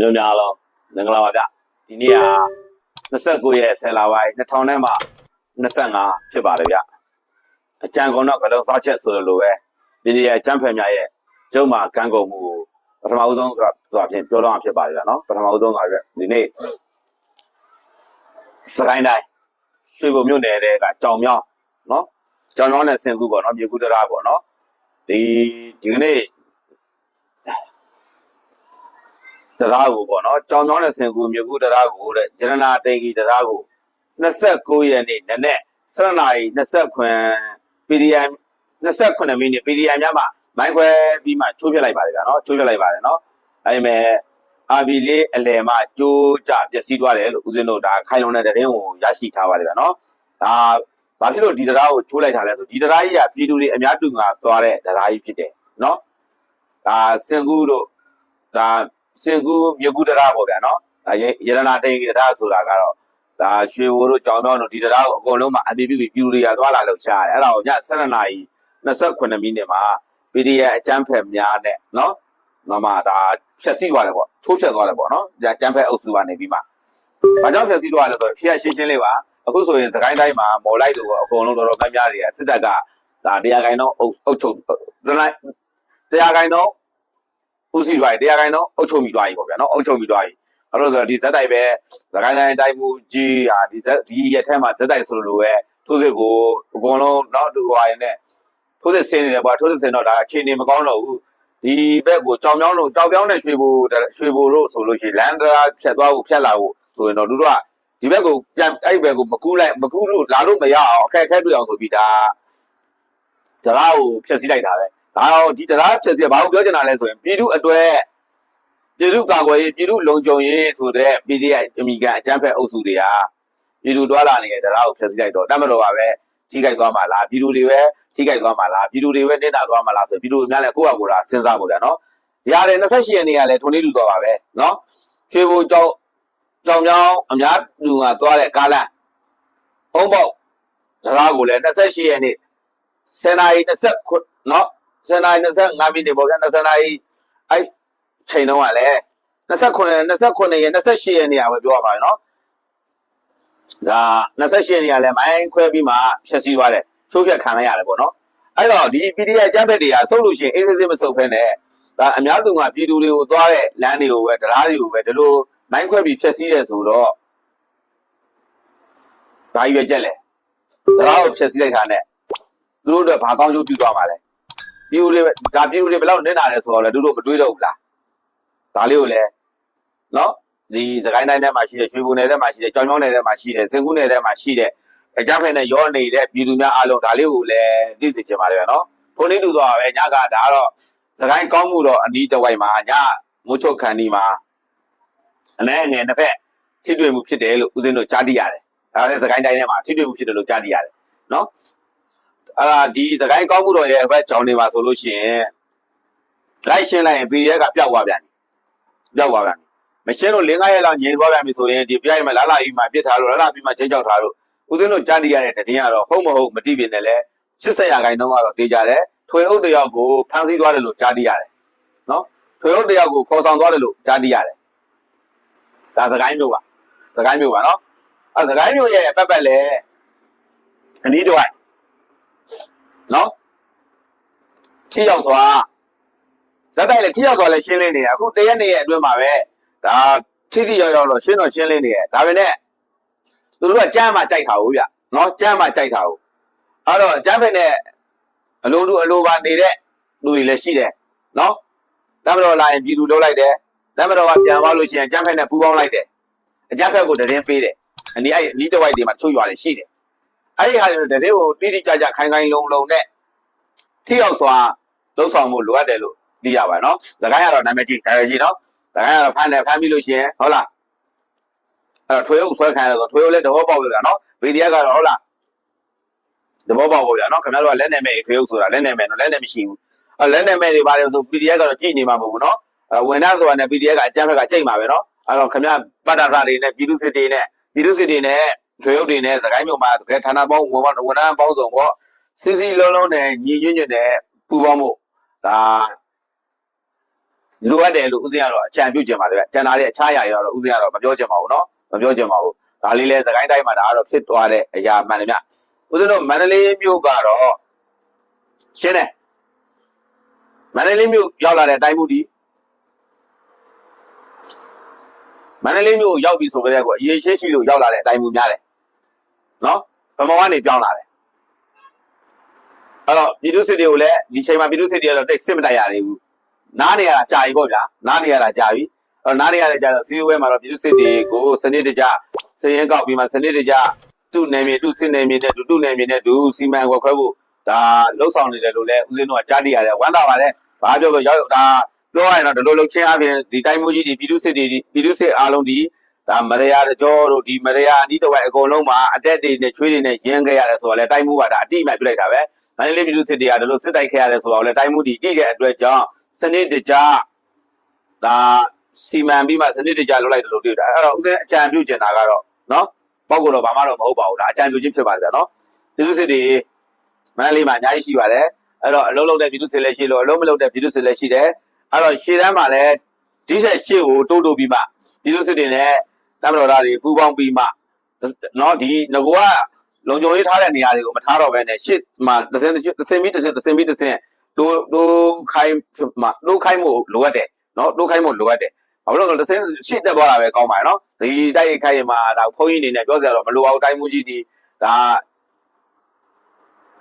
မျိုးများလုံးမင်္ဂလာပါဗျဒီနေ့က29ရက်10လပိုင်း2000နဲ့မှ25ဖြစ်ပါတယ်ဗျအကြံကုန်တော့ကလုံးစားချက်ဆိုလိုပဲဒီနေ့အကြံဖယ်များရဲ့ကျုံမှာကန်းကုန်မှုကိုပထမဦးဆုံးဆိုတာဆိုတာဖြင့်ပြောတော့ဖြစ်ပါတယ်ဗျနော်ပထမဦးဆုံးဆိုတာဒီနေ့စကိုင်းတိုင်းရွှေဘုံမြို့နယ်တဲ့ကကြောင်မြောင်းနော်ကြောင်မြောင်းနဲ့ဆင်ကူပေါ့နော်မြေကူတရာပေါ့နော်ဒီဒီကနေ့ တရားကိုပေါ့နော်ကြောင်ကြောင်းနဲ့ဆင်ကူမြကူတရားကိုတဲ့ဂျရနာတေဂီတရားကို29ရက်နေ့နနက်7နာရီ29 PDM 29မိနစ် PDM များမှာမိုင်းခွဲပြီးမှချိုးပြလိုက်ပါတယ်ဗျာနော်ချိုးပြလိုက်ပါတယ်နော်အဲဒါမဲ့အာဘီလေးအလယ်မှာကြိုးကြပျက်စီးသွားတယ်လို့ဦးဇင်းတို့ဒါခိုင်လုံတဲ့တဲ့င်းကိုရရှိထားပါတယ်ဗျာနော်ဒါဘာဖြစ်လို့ဒီတရားကိုချိုးလိုက်တာလဲဆိုဒီတရားကြီးကပြည်သူတွေအများတူငါသွားတဲ့တရားကြီးဖြစ်တယ်နော်ဒါစင်ကူတို့ဒါ စင်ကူမြကူတရားပေါ့ဗျာနော်ဒါရရတနာတိန်တရားဆိုတာကတော့ဒါရွှေဘိုးတို့ကြောင်တော့တို့ဒီတရားကိုအကုန်လုံးမှာအပြည့်ပြည့်ပြူတွေကသွားလာလို့ချရတယ်အဲ့ဒါကိုည7နာရီ29မိနစ်မှာ PDF အကျန်းဖက်များနဲ့နော်မမဒါဖြက်စီးသွားတယ်ပေါ့ချိုးဖြက်သွားတယ်ပေါ့နော်အကျန်းဖက်အုပ်စုကနေပြီးမှဘာကြောင့်ဖြက်စီးသွားလဲဆိုတော့ဖြက်ရှင်းရှင်းလေးပါအခုဆိုရင်စကိုင်းတိုင်းမှာမော်လိုက်တို့အကုန်လုံးတော်တော်များများတွေကစစ်တပ်ကဒါတရားခိုင်တော့အုပ်ချုပ်တရားခိုင်တော့ ဦးစီးသွားပြီတရားခိုင်တော့အုပ်ချုပ်မိသွားပြီပေါ့ဗျာနော်အုပ်ချုပ်မိသွားပြီအဲ့လိုဆိုတော့ဒီဇက်တိုက်ပဲသခိုင်းတိုင်းတိုင်းမူကြီးဟာဒီဇက်ဒီရက်ထဲမှာဇက်တိုက်ဆိုလိုပဲထိုးစစ်ကိုအကုန်လုံးနောက်တူဟွာရင်နဲ့ထိုးစစ်ဆင်းနေတယ်ပေါ့ထိုးစစ်ဆင်းတော့ဒါအခြေအနေမကောင်းတော့ဘူးဒီဘက်ကိုကြောင်ပြောင်းလို့ကြောင်ပြောင်းနဲ့ရွှေဘူရွှေဘူတို့ဆိုလို့ရှိရင်လန်ဒရာဖြတ်သွားဖို့ဖြတ်လာဖို့ဆိုရင်တော့တို့တို့ကဒီဘက်ကိုပြန်အဲ့ဘက်ကိုမကူးလိုက်မကူးလို့လာလို့မရအောင်အခက်အခဲတွေ့အောင်ဆိုပြီးဒါတရားကိုဖျက်ဆီးလိုက်တာပဲ ဒါတော့ဒီတရားဖြစ်စီဘာလို့ပြောချင်တာလဲဆိုရင်ပြည်သူအတွက်ပြည်သူကာကွယ်ရေးပြည်သူလုံခြုံရေးဆိုတဲ့ PDF အမိကန်အကြမ်းဖက်အုပ်စုတွေကပြည်သူတွာလာနေတဲ့တရားကိုဖျက်ဆီးလိုက်တော့တတ်မတော်ပါပဲထိခိုက်သွားမှာလားပြည်သူတွေပဲထိခိုက်သွားမှာလားပြည်သူတွေပဲနေတာသွားမှာလားဆိုပြည်သူတွေများလည်းကိုယ့်အကူတာစဉ်းစားဖို့ဗျာနော်ဒီဟာတွေ28ရက်နေ့ကလည်းထုံနေလူသွားပါပဲနော်ဖြေဖို့ကြောက်ကြောင်ကြောင်အများလူကသွားတဲ့ကားလမ်းအုံးပေါက်တရားကိုလည်း28ရက်နေ့10နာရီ29နော် ဇန်နဝါရီ25မိနစ်ပေါ့ဗျာ20နာရီအဲ့ချိန်တုန်းကလည်း29 29ရက်28ရက်နေ့ကပဲပြောရပါမယ်နော်ဒါ28ရက်နေ့ကလည်းမိုင်းခွဲပြီးမှဖြည့်ဆည်းသွားတယ်ချိုးဖြတ်ခံလိုက်ရတယ်ပေါ့နော်အဲ့တော့ဒီ PDF ကျန်းဖက်တွေကစုပ်လို့ရှိရင်အေးစစ်စစ်မစုပ်ဖဲနဲ့ဒါအများသူကပြည်သူတွေကိုသွားတဲ့လမ်းတွေကိုပဲတရားတွေကိုပဲဒီလိုမိုင်းခွဲပြီးဖြည့်ဆည်းတယ်ဆိုတော့ဒါရွယ်ချက်လေတရားကိုဖြည့်ဆည်းလိုက်တာနဲ့သူတို့အတွက်ဘာကောင်းကျိုးပြုသွားမှာလဲ ပြည်ဦးလေးပဲဒါပြည်ဦးလေးဘယ်လောက်နစ်နာလဲဆိုတော့လေတို့တို့မတွေးတော့ဘူးလားဒါလေးကိုလည်းနော်ဒီစကိုင်းတိုင်းထဲမှာရှိတဲ့ရွှေဘုံနယ်ထဲမှာရှိတဲ့ကြောင်ကြောင်းနယ်ထဲမှာရှိတဲ့စင်ကူးနယ်ထဲမှာရှိတဲ့အကြမ်းဖက်နဲ့ရောနေတဲ့ပြည်သူများအားလုံးဒါလေးကိုလည်းသိစေချင်ပါတယ်ဗျနော်ထိုနည်းတူတော့ပဲညကဒါကတော့စကိုင်းကောင်းမှုတော့အနီးတစ်ဝိုက်မှာညမိုးချုပ်ခန်းဒီမှာအနည်းငယ်တစ်ဖက်ထိတွေ့မှုဖြစ်တယ်လို့ဦးဇင်းတို့ကြားသိရတယ်ဒါလည်းစကိုင်းတိုင်းထဲမှာထိတွေ့မှုဖြစ်တယ်လို့ကြားသိရတယ်နော် အဲ့ဒါဒီစကိုင်းကောင်းမှုတော်ရဲ့ဘက်ကြောင်နေပါဆိုလို့ရှိရင်လိုက်ရှင်းလိုက်ရင် PDF ကပျောက်သွားပြန်ပြီပျောက်သွားပြန်ပြီမရှင်းလို့၄-၅ရက်လောက်ငြိမ်သွားပြန်ပြီဆိုရင်ဒီပြိုင်မှာလာလာပြီးမှပြစ်ထားလို့လာလာပြီးမှချင်းချောက်ထားလို့ဦးသိန်းတို့ကြားတည်ရတဲ့တည်င်းကတော့ဟုတ်မဟုတ်မတိပြင်းနဲ့လဲ80ရာခိုင်နှုန်းကတော့တေးကြတယ်ထွေအုပ်တယောက်ကိုဖမ်းဆီးသွားတယ်လို့ကြားတည်ရတယ်နော်ထွေအုပ်တယောက်ကိုခေါ်ဆောင်သွားတယ်လို့ကြားတည်ရတယ်ဒါစကိုင်းမျိုးပါစကိုင်းမျိုးပါနော်အဲစကိုင်းမျိုးရဲ့ပတ်ပတ်လဲအနည်းတစ်ဝိုက် နော်ထိရောက်စွာဇက်တိုက်လည်းထိရောက်စွာလည်းရှင်းလင်းနေရအခုတရက်နေ့ရဲ့အတွင်းမှာပဲဒါထိထိရောက်ရောက်တော့ရှင်းတော့ရှင်းလင်းနေရဒါပေမဲ့သူတို့ကကြမ်းမှကြိုက်တာဟုတ်ဗျနော်ကြမ်းမှကြိုက်တာဟုတ်အဲ့တော့ကြမ်းဖက်နဲ့အလိုတူအလိုပါနေတဲ့လူတွေလည်းရှိတယ်နော်တမတော်လာရင်ပြည်သူလုံးလိုက်တယ်တမတော်ကပြန်သွားလို့ရှိရင်ကြမ်းဖက်နဲ့ပူးပေါင်းလိုက်တယ်အကြမ်းဖက်ကိုတရင်ပေးတယ်အနည်းအဲ့အနီးတစ်ဝိုက်တွေမှာချွတ်ရွာလည်းရှိတယ် အဲ့ဒီဟာတွေတည်းကိုတိတိကျကျခိုင်ခိုင်လုံလုံနဲ့ထိရောက်စွာလှုပ်ဆောင်မှုလိုအပ်တယ်လို့သိရပါတယ်နော်။သခိုင်းကတော့နာမည်ကြီးဒါကြီးနော်။သခိုင်းကတော့ဖမ်းတယ်ဖမ်းပြီးလို့ရှိရင်ဟုတ်လား။အဲ့တော့ထွေးအုပ်ဆွဲခံရတယ်ဆိုထွေးအုပ်လည်းသဘောပေါက်ပြီဗျာနော်။ VDF ကတော့ဟုတ်လား။သဘောပေါက်ပါဗျာနော်။ခင်ဗျားတို့ကလက်နေမဲ့ထွေးအုပ်ဆိုတာလက်နေမဲ့နော်လက်နေမရှိဘူး။အဲ့လက်နေမဲ့တွေပါတယ်ဆို PDF ကတော့ကြည့်နေမှာမဟုတ်ဘူးနော်။အဲ့ဝန်ထမ်းဆိုတာနဲ့ PDF ကအကြမ်းဖက်ကကြိတ်မှာပဲနော်။အဲ့တော့ခင်ဗျားပတ်တာစာတွေနဲ့ပြည်သူစစ်တွေနဲ့ပြည်သူစစ်တွေနဲ့ ထွေရုပ်တွေနဲ့စကိုင်းမြို့မှာတကယ်ဌာနပေါင်းဝန်ဝန်ထမ်းပေါင်းစုံပေါ့စစ်စီလုံးလုံးနဲ့ညီညွတ်ညွတ်နဲ့ပူးပေါင်းမှုဒါ လိုအပ်တယ်လို့ဦးစင်းကတော့အကြံပြုချင်ပါတယ်ဗျကျန်တာတဲ့အခြားအရာတွေကတော့ဦးစင်းကတော့မပြောချင်ပါဘူးเนาะမပြောချင်ပါဘူးဒါလေးလဲသခိုင်းတိုင်းမှာဒါကတော့ဖြစ်သွားတဲ့အရာမှန်တယ်ဗျဦးစင်းတို့မန္တလေးမြို့ကတော့ရှင်းတယ်မန္တလေးမြို့ရောက်လာတဲ့အတိုင်းမှုဒီမန္တလေးမြို့ရောက်ပြီဆိုကြတဲ့ကွာရေရှိရှိလို့ရောက်လာတဲ့အတိုင်းမှုများတယ် နော်ဗမောကနေပြောင်းလာတယ်အဲ့တော့ပြည်သူစစ်တွေကိုလည်းဒီချိန်မှာပြည်သူစစ်တွေကတော့တိတ်စစ်မတိုက်ရသေးဘူးနားနေရတာကြာပြီပေါ့ဗျာနားနေရတာကြာပြီအဲ့တော့နားနေရတဲ့ကြာတော့စီးဝဲမှာတော့ပြည်သူစစ်တွေကိုစနစ်တကျစရင်ကောက်ပြီးမှစနစ်တကျသူ့နယ်မြေသူ့စစ်နယ်မြေနဲ့သူ့နယ်မြေနဲ့သူစီမံခွဲခွဲဖို့ဒါလှုပ်ဆောင်နေတယ်လို့လည်းဦးဇင်းတို့ကကြားသိရတယ်ဝမ်းသာပါတယ်ဘာပြောပြောရောက်ဒါပြောရရင်တော့ဒီလိုလှုပ်ချင်းအပြင်ဒီတိုင်းမျိုးကြီးဒီပြည်သူစစ်တွေပြည်သူစစ်အားလုံးဒီ ဒါမရယာတကြောတို့ဒီမရယာအနီးတစ်ဝိုက်အကုန်လုံးမှာအတက်တွေနဲ့ချွေးတွေနဲ့ရင်းခဲ့ရတယ်ဆိုတော့လေတိုင်းမှုကဒါအတိအမှန်ပြလိုက်တာပဲမန္တလေးပြည်သူစစ်တွေကဒီလိုစစ်တိုက်ခဲ့ရတယ်ဆိုတော့လေတိုင်းမှုဒီကြည့်တဲ့အတွက်ကြောင့်စနစ်တကျဒါစီမံပြီးမှစနစ်တကျလုပ်လိုက်တယ်လို့တွေ့တာအဲ့တော့ဦးတဲ့အကြံပြုချင်တာကတော့နော်ပေါ့ကတော့ဘာမှတော့မဟုတ်ပါဘူးဒါအကြံပြုခြင်းဖြစ်ပါတယ်ဗျာနော်ပြည်သူစစ်တွေမန္တလေးမှာအများကြီးရှိပါတယ်အဲ့တော့အလုံးလုံးတဲ့ပြည်သူစစ်လည်းရှိလို့အလုံးမလုံးတဲ့ပြည်သူစစ်လည်းရှိတယ်အဲ့တော့ရှေ့တန်းမှာလည်းဒီဆက်ရှေ့ကိုတိုးတိုးပြီးမှပြည်သူစစ်တွေနဲ့ တမတော်သားတွေပူးပေါင်းပြီးမှနော်ဒီငကောကလုံခြုံရေးထားတဲ့နေရာတွေကိုမထားတော့ဘဲနဲ့ရှေ့မှာတစ်စင်းတစ်စင်းပြီးတစ်စင်းတစ်စင်းပြီးတစ်စင်းတိုးတိုးခိုင်းမှတိုးခိုင်းမှုလိုအပ်တယ်နော်တိုးခိုင်းမှုလိုအပ်တယ်ဘာလို့လဲဆိုတော့တစ်စင်းရှေ့တက်သွားတာပဲကောင်းပါရဲ့နော်ဒီတိုက်ရိုက်ခိုင်းရင်မှာဒါဖုန်းကြီးအနေနဲ့ပြောစရာတော့မလိုအောင်တိုင်းမှုကြီးဒီဒါ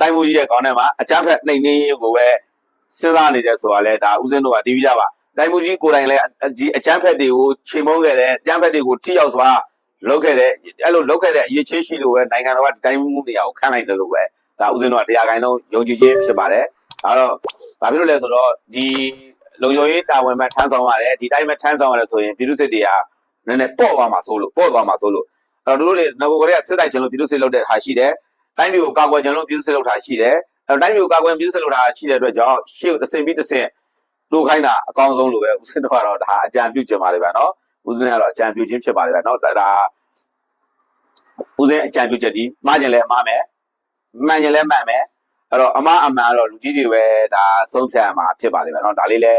တိုင်းမှုကြီးရဲ့ကောင်းထဲမှာအကြမ်းဖက်နှိမ်နှင်းရေးကိုပဲစဉ်းစားနေတယ်ဆိုတာလဲဒါဥစဉ်တို့ကတီးပြကြပါ တိုင်းမှုကြီးကိုယ်တိုင်လည်းဒီအကြမ်းဖက်တွေကိုချိန်မုန်းခဲ့တယ်အကြမ်းဖက်တွေကိုထိရောက်စွာလုပ်ခဲ့တယ်အဲ့လိုလုပ်ခဲ့တဲ့အရေးချင်းရှိလို့ပဲနိုင်ငံတော်ကဒီတိုင်းမှုနေရာကိုခန့်လိုက်တယ်လို့ပဲဒါဥစဉ်တို့ကတရားခိုင်လုံးယုံကြည်ခြင်းဖြစ်ပါတယ်အဲတော့ဘာဖြစ်လို့လဲဆိုတော့ဒီလုံခြုံရေးတာဝန်မှထမ်းဆောင်ရတယ်ဒီတိုင်းမှထမ်းဆောင်ရတယ်ဆိုရင်ပြည်သူစစ်တွေကနည်းနည်းပေါ့သွားမှာစိုးလို့ပေါ့သွားမှာစိုးလို့အဲ့တော့တို့တွေငကိုကလေးကစစ်တိုက်ခြင်းလို့ပြည်သူစစ်လုပ်တဲ့ဟာရှိတယ်တိုင်းပြည်ကိုကာကွယ်ခြင်းလို့ပြည်သူစစ်လုပ်တာရှိတယ်အဲ့တော့တိုင်းပြည်ကိုကာကွယ်ပြည်သူစစ်လုပ်တာရှိတဲ့အတွက်ကြောင့်ရှေ့ကိုတစ်ဆင့်ပြီးတစ်ဆင့် လိုခိုင်းတာအကောင်းဆုံးလိုပဲဦးစင်းတို့ကတော့ဒါအကြံပြုချင်ပါတယ်ဗျာနော်ဦးစင်းကတော့အကြံပြုခြင်းဖြစ်ပါတယ်ဗျာနော်ဒါဦးစင်းအကြံပြုချက်ဒီမှားခြင်းလဲမှားမယ်မှန်ခြင်းလဲမှန်မယ်အဲ့တော့အမအမှန်ကတော့လူကြီးတွေပဲဒါဆုံးဖြတ်ရမှာဖြစ်ပါတယ်ဗျာနော်ဒါလေးလဲ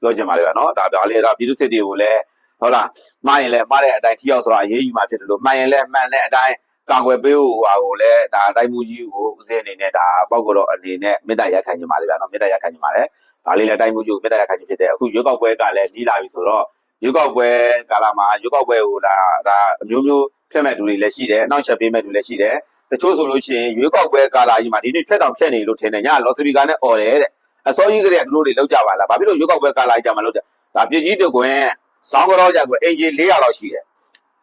ပြောချင်ပါတယ်ဗျာနော်ဒါဒါလေးဒါပြည်သူစစ်တွေကိုလဲဟုတ်လားမှားရင်လဲမှားတဲ့အတိုင်းထိရောက်ဆိုတာအရေးကြီးမှာဖြစ်တယ်လို့မှန်ရင်လဲမှန်တဲ့အတိုင်းကာကွယ်ပေးဖို့ဟာကိုလည်းဒါတိုင်းမှုကြီးကိုဦးစင်းအနေနဲ့ဒါပေါ့ကတော့အနေနဲ့မေတ္တာရက်ခံကြပါတယ်ဗျာနော်မေတ္တာရက်ခံကြပါတယ် ဒါလေးလည်းအတိုင်းမူကြီးကိုမေတ္တာရက်ခံချင်ဖြစ်တယ်အခုရွေးကောက်ပွဲကလည်းပြီးလာပြီဆိုတော့ရွေးကောက်ပွဲကာလမှာရွေးကောက်ပွဲကိုဒါဒါအမျိုးမျိုးဖြတ်မဲ့သူတွေလည်းရှိတယ်အနောက်ချက်ပေးမဲ့သူလည်းရှိတယ်တချို့ဆိုလို့ရှိရင်ရွေးကောက်ပွဲကာလာကြီးမှာဒီနေ့ဖြတ်တောင်ဖြတ်နေလို့ထင်တယ်ညလော်စပီကာနဲ့អော်တယ်တဲ့အစောကြီးကလေးကသူတို့တွေလောက်ကြပါလားဘာဖြစ်လို့ရွေးကောက်ပွဲကာလာကြီးကြမှာလောက်ကြဒါပြည်ကြီးတကွင်စောင်းကြောကြကွင်အင်ဂျီ400လောက်ရှိတယ်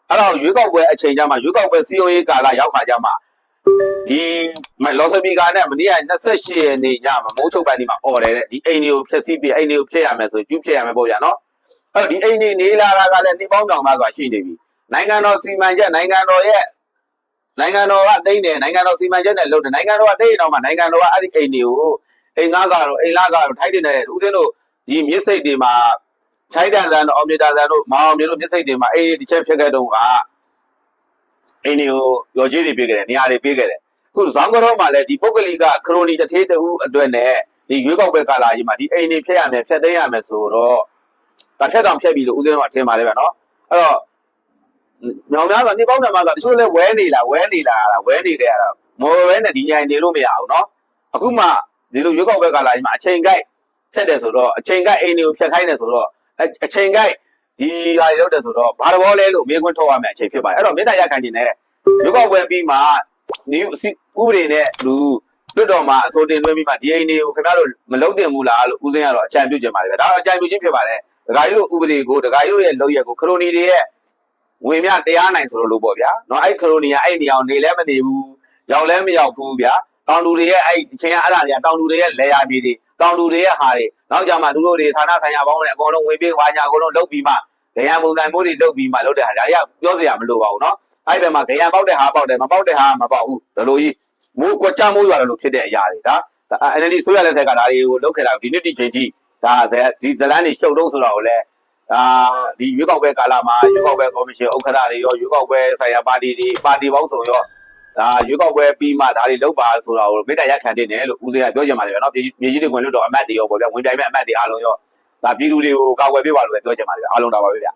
အဲ့တော့ရွေးကောက်ပွဲအချိန်ကြမှာရွေးကောက်ပွဲစီယိုရေးကာလာရောက်ခါကြမှာ ဒီလော်စပီကာနဲ့မနေ့က28ရက်နေ့ညမှာမိုးချုပ်ပန်းဒီမှာអော်တယ်တဲ့ဒီအိမ်တွေကိုဖျက်ဆီးပြီးအိမ်တွေကိုဖျက်ရမယ်ဆိုကျူးဖျက်ရမယ်ပေါ့ဗျာနော်အဲ့တော့ဒီအိမ်တွေနေလာတာကလည်းနှိပေါင်းတောင်သားဆိုတာရှိနေပြီနိုင်ငံတော်စီမံချက်နိုင်ငံတော်ရဲ့နိုင်ငံတော်ကတိတ်တယ်နိုင်ငံတော်စီမံချက်နဲ့လုပ်တယ်နိုင်ငံတော်ကတိတ်တော့မှနိုင်ငံတော်ကအဲ့ဒီအိမ်တွေကိုအိမ်ငါးကတော့အိမ်လာကတော့ထိုက်တင်တယ်ဦးသိန်းတို့ဒီမြစ်စိတ်တွေမှာခြိုက်တန်ဆန်တို့အောင်မြတာဆန်တို့မောင်အောင်မြတို့မြစ်စိတ်တွေမှာအေးဒီချက်ဖြစ်ခဲ့တော့က အိမ်တွေကိုရောကြီးတွေပေးခဲ့တယ်နေရာတွေပေးခဲ့တယ်အခုဇောင်းကတော့မှလည်းဒီပုဂ္ဂလိကခရိုနီတစ်ထေးတဦးအတွက်နဲ့ဒီရွေးကောက်ပွဲကာလကြီးမှာဒီအိမ်တွေဖျက်ရမယ်ဖျက်သိမ်းရမယ်ဆိုတော့ဒါဖျက်တောင်ဖျက်ပြီးလို့ဦးစင်းတော့အထင်ပါလေပဲနော်အဲ့တော့ညောင်များဆိုနေပေါင်းတယ်မှာဆိုတချို့လဲဝဲနေလားဝဲနေလားဝဲနေကြရတာမော်ဝဲနဲ့ဒီညိုင်နေလို့မရဘူးနော်အခုမှဒီလိုရွေးကောက်ပွဲကာလကြီးမှာအချိန်ကိုက်ဖျက်တယ်ဆိုတော့အချိန်ကိုက်အိမ်တွေကိုဖျက်ခိုင်းတယ်ဆိုတော့အချိန်ကိုက် ဒီဟာတွေလောက်တယ်ဆိုတော့ဘာတဘောလဲလို့မေးခွန်းထုတ်ရမယ့်အချိန်ဖြစ်ပါတယ်အဲ့တော့မေတ္တာရခိုင်တင်တဲ့ရုပ်ောက်ဝယ်ပြီးမှဒီဥပဒေနဲ့လူတွတ်တော်မှာအစိုးတင်လွှဲပြီးမှဒီအိမ်တွေကိုခင်ဗျားတို့မလုံးတင်ဘူးလားလို့ဦးစင်းကတော့အကြံပြုချင်ပါတယ်ဗျဒါတော့အကြံပြုချင်းဖြစ်ပါတယ်ဒကာကြီးတို့ဥပဒေကိုဒကာကြီးတို့ရဲ့လောက်ရက်ကိုခရိုနီတွေရဲ့ဝင်မြတရားနိုင်ဆိုလို့ပေါ့ဗျာနော်အဲ့ခရိုနီကအဲ့နေအောင်နေလဲမနေဘူးရောက်လဲမရောက်ဘူးဗျာတောင်လူတွေရဲ့အဲ့ခင်ဗျားအဲ့ဒါတွေကတောင်လူတွေရဲ့လေယာပြေတွေတောင်လူတွေရဲ့ဟာတွေ နောက်ကြမှာသူတို့တွေဌာနဆိုင်ရာပေါင်းနဲ့အကုန်လုံးဝင်ပြီးခွာညာအကုန်လုံးလုတ်ပြီးမှဂရံပုံစံမျိုးတွေလုတ်ပြီးမှလုတ်တဲ့ဟာဒါတွေကပြောစရာမလိုပါဘူးเนาะအဲ့ဘက်မှာဂရံပေါက်တဲ့ဟာပေါက်တယ်မပေါက်တဲ့ဟာမပေါက်ဘူးဒါလိုကြီးမိုးကွကြမိုးရွာတယ်လို့ဖြစ်တဲ့အရာတွေဒါ NLD ဆိုရလက်ထက်ကဒါတွေကိုလုတ်ခဲ့တာဒီနေ့ဒီချိန်ထိဒါဒီဇလန်းတွေရှုပ်တော့ဆိုတော့လည်းအာဒီရွေးကောက်ပွဲကာလမှာရွေးကောက်ပွဲကော်မရှင်ဥက္ကဋ္ဌတွေရောရွေးကောက်ပွဲဆိုင်ရာပါတီတွေပါတီပေါင်းစုံရော ဒါရွေးကောက်ပွဲပြီးမှဒါတွေလောက်ပါဆိုတာကိုမေတ္တာရက်ခံတင်တယ်လို့ဦးစင်းကပြောချင်ပါတယ်ဗျာနော်မြေကြီးတွေကွန်လွတ်တော်အမတ်တွေရောပေါ့ဗျာဝင်ပြိုင်မဲ့အမတ်တွေအားလုံးရောဒါပြည်သူတွေကိုကာကွယ်ပေးပါလို့ပဲပြောချင်ပါတယ်ဗျအားလုံးဒါပါပဲဗျ